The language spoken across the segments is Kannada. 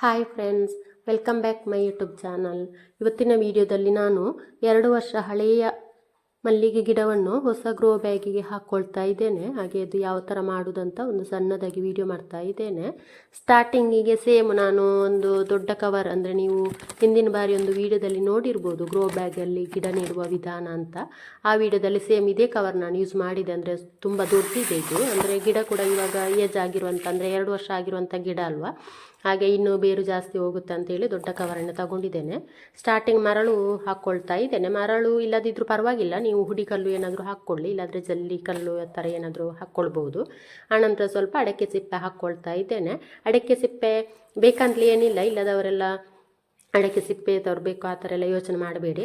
Hi friends welcome back my YouTube channel ಇವತ್ತಿನ ವಿಡಿಯೋದಲ್ಲಿ ನಾನು ಎರಡು ವರ್ಷ ಹಳೆಯ ಮಲ್ಲಿಗೆ ಗಿಡವನ್ನು ಹೊಸ ಗ್ರೋ ಬ್ಯಾಗಿಗೆ ಹಾಕ್ಕೊಳ್ತಾ ಇದ್ದೇನೆ. ಹಾಗೆ ಅದು ಯಾವ ಥರ ಮಾಡುವುದಂತ ಒಂದು ಸಣ್ಣದಾಗಿ ವಿಡಿಯೋ ಮಾಡ್ತಾ ಇದ್ದೇನೆ. ಸ್ಟಾರ್ಟಿಂಗಿಗೆ ಸೇಮ್ ನಾನು ಒಂದು ದೊಡ್ಡ ಕವರ್ ಅಂದರೆ ನೀವು ಹಿಂದಿನ ಬಾರಿ ಒಂದು ವಿಡಿಯೋದಲ್ಲಿ ನೋಡಿರ್ಬೋದು ಗ್ರೋ ಬ್ಯಾಗಲ್ಲಿ ಗಿಡ ನೆಡುವ ವಿಧಾನ ಅಂತ. ಆ ವಿಡಿಯೋದಲ್ಲಿ ಸೇಮ್ ಇದೇ ಕವರ್ ನಾನು ಯೂಸ್ ಮಾಡಿದೆ ಅಂದರೆ ತುಂಬ ದೊಡ್ಡದಿದೆ ಇದು. ಅಂದರೆ ಗಿಡ ಕೂಡ ಇವಾಗ ಏಜ್ ಆಗಿರುವಂಥ ಅಂದರೆ ಎರಡು ವರ್ಷ ಆಗಿರುವಂಥ ಗಿಡ ಅಲ್ವಾ? ಹಾಗೆ ಇನ್ನೂ ಬೇರು ಜಾಸ್ತಿ ಹೋಗುತ್ತೆ ಅಂತೇಳಿ ದೊಡ್ಡ ಕವರನ್ನು ತಗೊಂಡಿದ್ದೇನೆ. ಸ್ಟಾರ್ಟಿಂಗ್ ಮರಳು ಹಾಕ್ಕೊಳ್ತಾ ಇದ್ದೇನೆ. ಮರಳು ಇಲ್ಲದಿದ್ದರೂ ಪರವಾಗಿಲ್ಲ. ನೀವು ಹುಡಿ ಕಲ್ಲು ಏನಾದರೂ ಹಾಕ್ಕೊಳ್ಳಿ, ಇಲ್ಲಾಂದರೆ ಜಲ್ಲಿ ಕಲ್ಲು ಆ ಥರ ಏನಾದರೂ ಹಾಕ್ಕೊಳ್ಬೋದು. ಆನಂತರ ಸ್ವಲ್ಪ ಅಡಕೆ ಸಿಪ್ಪೆ ಹಾಕ್ಕೊಳ್ತಾ ಇದ್ದೇನೆ. ಅಡಕೆ ಸಿಪ್ಪೆ ಬೇಕಂತಲೇ ಏನಿಲ್ಲ, ಇಲ್ಲದವರೆಲ್ಲ ಅಡಕೆ ಸಿಪ್ಪೆ ತರಬೇಕು, ಆ ಥರ ಎಲ್ಲ ಯೋಚನೆ ಮಾಡಬೇಡಿ.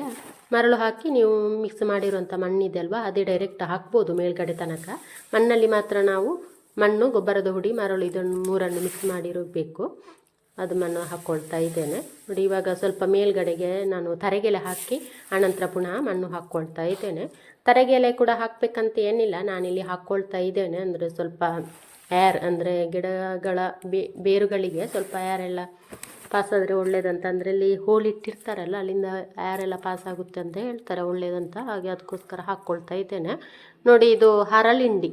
ಮರಳು ಹಾಕಿ ನೀವು ಮಿಕ್ಸ್ ಮಾಡಿರುವಂಥ ಮಣ್ಣಿದೆ ಅಲ್ವಾ ಅದೇ ಡೈರೆಕ್ಟ್ ಹಾಕ್ಬೋದು ಮೇಲ್ಗಡೆ ತನಕ. ಮಣ್ಣಲ್ಲಿ ಮಾತ್ರ ನಾವು ಮಣ್ಣು, ಗೊಬ್ಬರದ ಹುಡಿ, ಮರಳು ಇದನ್ನು ಮೂರನ್ನು ಮಿಕ್ಸ್ ಮಾಡಿರಬೇಕು. ಅದು ಮಣ್ಣು ಹಾಕ್ಕೊಳ್ತಾ ಇದ್ದೇನೆ. ನೋಡಿ, ಇವಾಗ ಸ್ವಲ್ಪ ಮೇಲ್ಗಡೆಗೆ ನಾನು ತರೆಗೆಲೆ ಹಾಕಿ, ಆನಂತರ ಪುನಃ ಮಣ್ಣು ಹಾಕ್ಕೊಳ್ತಾ ಇದ್ದೇನೆ. ತರೆಗೆಲೆ ಕೂಡ ಹಾಕಬೇಕಂತ ಏನಿಲ್ಲ. ನಾನಿಲ್ಲಿ ಹಾಕ್ಕೊಳ್ತಾ ಇದ್ದೇನೆ. ಅಂದರೆ ಸ್ವಲ್ಪ ಏರ್ ಅಂದರೆ ಗಿಡಗಳ ಬೇರುಗಳಿಗೆ ಸ್ವಲ್ಪ ಏರ್ ಪಾಸಾದರೆ ಒಳ್ಳೇದಂತ. ಅಂದರೆ ಇಲ್ಲಿ ಹೋಲ್ ಇಟ್ಟಿರ್ತಾರಲ್ಲ, ಅಲ್ಲಿಂದ ಏರ್ ಎಲ್ಲ ಪಾಸ್ ಆಗುತ್ತೆ ಅಂತ ಹೇಳ್ತಾರೆ. ಒಳ್ಳೇದಂತ. ಹಾಗೆ ಅದಕ್ಕೋಸ್ಕರ ಹಾಕ್ಕೊಳ್ತಾ ಇದ್ದೇನೆ. ನೋಡಿ, ಇದು ಹರಳಿಂಡಿ.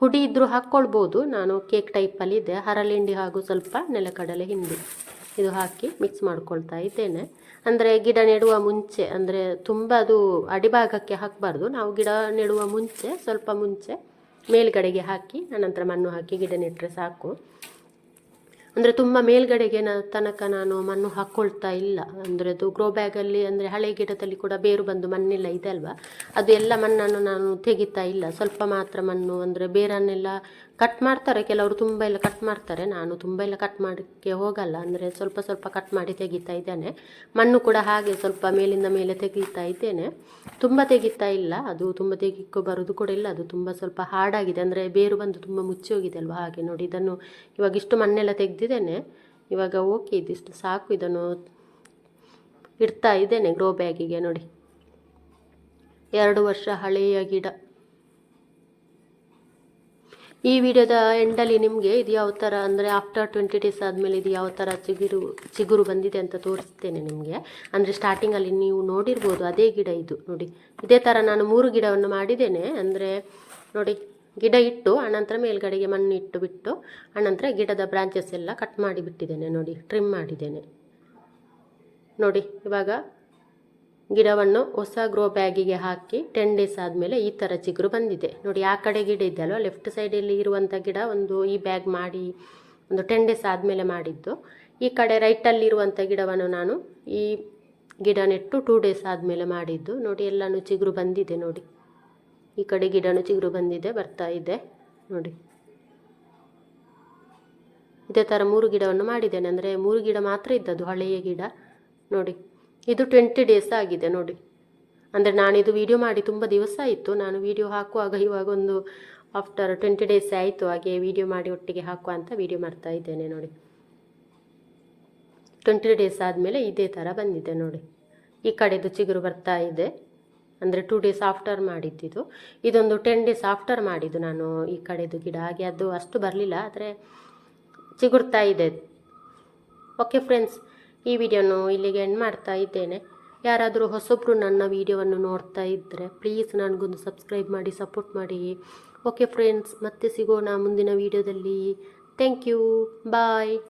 ಹುಡಿ ಇದ್ದರೂ ಹಾಕ್ಕೊಳ್ಬೋದು. ನಾನು ಕೇಕ್ ಟೈಪಲ್ಲಿ ಇದೆ. ಹರಳಿಂಡಿ ಹಾಗೂ ಸ್ವಲ್ಪ ನೆಲಕಡಲೆ ಹಿಂಡಿ ಇದು ಹಾಕಿ ಮಿಕ್ಸ್ ಮಾಡ್ಕೊಳ್ತಾ ಇದ್ದೇನೆ. ಅಂದರೆ ಗಿಡ ನೆಡುವ ಮುಂಚೆ, ಅಂದರೆ ತುಂಬ ಅದು ಅಡಿಭಾಗಕ್ಕೆ ಹಾಕಬಾರ್ದು. ನಾವು ಗಿಡ ನೆಡುವ ಮುಂಚೆ, ಸ್ವಲ್ಪ ಮುಂಚೆ ಮೇಲ್ಗಡೆಗೆ ಹಾಕಿ ಅನಂತರ ಮಣ್ಣು ಹಾಕಿ ಗಿಡ ನೆಟ್ಟರೆ ಸಾಕು. ಅಂದರೆ ತುಂಬ ಮೇಲ್ಗಡೆಗೆ ನ ತನಕ ನಾನು ಮಣ್ಣು ಹಾಕ್ಕೊಳ್ತಾ ಇಲ್ಲ. ಅಂದರೆ ಅದು ಗ್ರೋ ಬ್ಯಾಗಲ್ಲಿ ಅಂದರೆ ಹಳೆ ಗಿಡದಲ್ಲಿ ಕೂಡ ಬೇರು ಬಂದು ಮಣ್ಣೆಲ್ಲ, ಇದೆ ಅಲ್ವಾ? ಅದು ಎಲ್ಲ ಮಣ್ಣನ್ನು ನಾನು ತೆಗಿತಾ ಇಲ್ಲ. ಸ್ವಲ್ಪ ಮಾತ್ರ ಮಣ್ಣು ಅಂದರೆ ಬೇರನ್ನೆಲ್ಲ ಕಟ್ ಮಾಡ್ತಾರೆ. ಕೆಲವರು ತುಂಬ ಎಲ್ಲ ಕಟ್ ಮಾಡ್ತಾರೆ. ನಾನು ತುಂಬ ಎಲ್ಲ ಕಟ್ ಮಾಡೋಕ್ಕೆ ಹೋಗಲ್ಲ. ಅಂದರೆ ಸ್ವಲ್ಪ ಸ್ವಲ್ಪ ಕಟ್ ಮಾಡಿ ತೆಗಿತಾ ಇದ್ದೇನೆ. ಮಣ್ಣು ಕೂಡ ಹಾಗೆ ಸ್ವಲ್ಪ ಮೇಲಿಂದ ಮೇಲೆ ತೆಗಿತಾ ಇದ್ದೇನೆ. ತುಂಬ ತೆಗಿತಾ ಇಲ್ಲ. ಅದು ತುಂಬ ತೆಗಿಕೋ ಬರೋದು ಕೂಡ ಇಲ್ಲ. ಅದು ತುಂಬ ಸ್ವಲ್ಪ ಹಾರ್ಡಾಗಿದೆ ಅಂದರೆ ಬೇರು ಬಂದು ತುಂಬ ಮುಚ್ಚಿ ಹೋಗಿದೆ ಅಲ್ವಾ? ಹಾಗೆ ನೋಡಿ, ಇದನ್ನು ಇವಾಗ ಇಷ್ಟು ಮಣ್ಣೆಲ್ಲ ತೆಗೆದಿದ್ದೇನೆ. ಇವಾಗ ಓಕೆ ಇದಿಷ್ಟು ಸಾಕು. ಇದನ್ನು ಇಡ್ತಾ ಇದ್ದೇನೆ ಗ್ರೋ ಬ್ಯಾಗಿಗೆ ನೋಡಿ. ಎರಡು ವರ್ಷ ಹಳೆಯ ಗಿಡ. ಈ ವಿಡಿಯೋದ ಎಂಡಲ್ಲಿ ನಿಮಗೆ ಇದು ಯಾವ ಥರ ಅಂದರೆ ಆಫ್ಟರ್ ಟ್ವೆಂಟಿ ಡೇಸ್ ಆದಮೇಲೆ ಇದು ಯಾವ ಥರ ಚಿಗುರು ಚಿಗುರು ಬಂದಿದೆ ಅಂತ ತೋರಿಸ್ತೇನೆ ನಿಮಗೆ. ಅಂದರೆ ಸ್ಟಾರ್ಟಿಂಗಲ್ಲಿ ನೀವು ನೋಡಿರ್ಬೋದು ಅದೇ ಗಿಡ ಇದು, ನೋಡಿ. ಇದೇ ಥರ ನಾನು ಮೂರು ಗಿಡವನ್ನು ಮಾಡಿದ್ದೇನೆ. ಅಂದರೆ ನೋಡಿ, ಗಿಡ ಇಟ್ಟು, ಅನಂತರ ಮೇಲ್ಗಡೆಗೆ ಮಣ್ಣು ಇಟ್ಟು ಬಿಟ್ಟು, ಅನಂತರ ಗಿಡದ ಬ್ರಾಂಚಸ್ ಎಲ್ಲ ಕಟ್ ಮಾಡಿ ಬಿಟ್ಟಿದ್ದೇನೆ ನೋಡಿ ಟ್ರಿಮ್ ಮಾಡಿದ್ದೇನೆ. ನೋಡಿ, ಇವಾಗ ಗಿಡವನ್ನು ಹೊಸ ಗ್ರೋ ಬ್ಯಾಗಿಗೆ ಹಾಕಿ ಟೆನ್ ಡೇಸ್ ಆದಮೇಲೆ ಈ ಥರ ಚಿಗುರು ಬಂದಿದೆ. ನೋಡಿ, ಆ ಕಡೆ ಗಿಡ ಇದೆಯಲ್ವ ಲೆಫ್ಟ್ ಸೈಡಲ್ಲಿ ಇರುವಂಥ ಗಿಡ ಒಂದು ಈ ಬ್ಯಾಗ್ ಮಾಡಿ ಒಂದು ಟೆನ್ ಡೇಸ್ ಆದಮೇಲೆ ಮಾಡಿದ್ದು. ಈ ಕಡೆ ರೈಟಲ್ಲಿರುವಂಥ ಗಿಡವನ್ನು ನಾನು ಈ ಗಿಡ ನೆಟ್ಟು ಟೂ ಡೇಸ್ ಆದಮೇಲೆ ಮಾಡಿದ್ದು. ನೋಡಿ, ಎಲ್ಲನೂ ಚಿಗುರು ಬಂದಿದೆ ನೋಡಿ. ಈ ಕಡೆ ಗಿಡನೂ ಚಿಗುರು ಬಂದಿದೆ, ಬರ್ತಾ ಇದೆ. ನೋಡಿ. ಇದೇ ಥರ ಮೂರು ಗಿಡವನ್ನು ಮಾಡಿದ್ದೇನೆ. ಅಂದರೆ ಮೂರು ಗಿಡ ಮಾತ್ರ ಇದ್ದದ್ದು, ಹಳೆಯ ಗಿಡ. ನೋಡಿ. ಇದು ಟ್ವೆಂಟಿ ಡೇಸ್ ಆಗಿದೆ ನೋಡಿ. ಅಂದರೆ ನಾನಿದು ವಿಡಿಯೋ ಮಾಡಿ ತುಂಬ ದಿವಸ ಆಯಿತು. ನಾನು ವಿಡಿಯೋ ಹಾಕುವಾಗ ಇವಾಗ ಒಂದು ಆಫ್ಟರ್ ಟ್ವೆಂಟಿ ಡೇಸ್ ಆಯಿತು. ಹಾಗೆ ವಿಡಿಯೋ ಮಾಡಿ ಒಟ್ಟಿಗೆ ಹಾಕುವ ಅಂತ ವಿಡಿಯೋ ಮಾಡ್ತಾ ಇದ್ದೇನೆ ನೋಡಿ. ಟ್ವೆಂಟಿ ಡೇಸ್ ಆದಮೇಲೆ ಇದೇ ಥರ ಬಂದಿದೆ ನೋಡಿ. ಈ ಕಡೆದು ಚಿಗುರು ಬರ್ತಾ ಇದೆ. ಅಂದರೆ ಟೂ ಡೇಸ್ ಆಫ್ಟರ್ ಮಾಡಿದ್ದಿದ್ದು ಇದೊಂದು ಟೆನ್ ಡೇಸ್ ಆಫ್ಟರ್ ಮಾಡಿದ್ದು ನಾನು ಈ ಕಡೆದು ಗಿಡ. ಹಾಗೆ ಅದು ಅಷ್ಟು ಬರಲಿಲ್ಲ, ಆದರೆ ಚಿಗುರ್ತಾ ಇದೆ. ಓಕೆ ಫ್ರೆಂಡ್ಸ್ ಈ ವಿಡಿಯೋನು ಇಲ್ಲಿಗೆ ಎಂಡ್ ಮಾಡ್ತಾ ಇದ್ದೇನೆ. ಯಾರಾದರೂ ಹೊಸೊಬ್ಬರು ನನ್ನ ವಿಡಿಯೋವನ್ನು ನೋಡ್ತಾ ಇದ್ದರೆ ಪ್ಲೀಸ್ ನನಗೊಂದು ಸಬ್ಸ್ಕ್ರೈಬ್ ಮಾಡಿ ಸಪೋರ್ಟ್ ಮಾಡಿ. ಓಕೆ ಫ್ರೆಂಡ್ಸ್ ಮತ್ತೆ ಸಿಗೋಣ ಮುಂದಿನ ವಿಡಿಯೋದಲ್ಲಿ. Thank you bye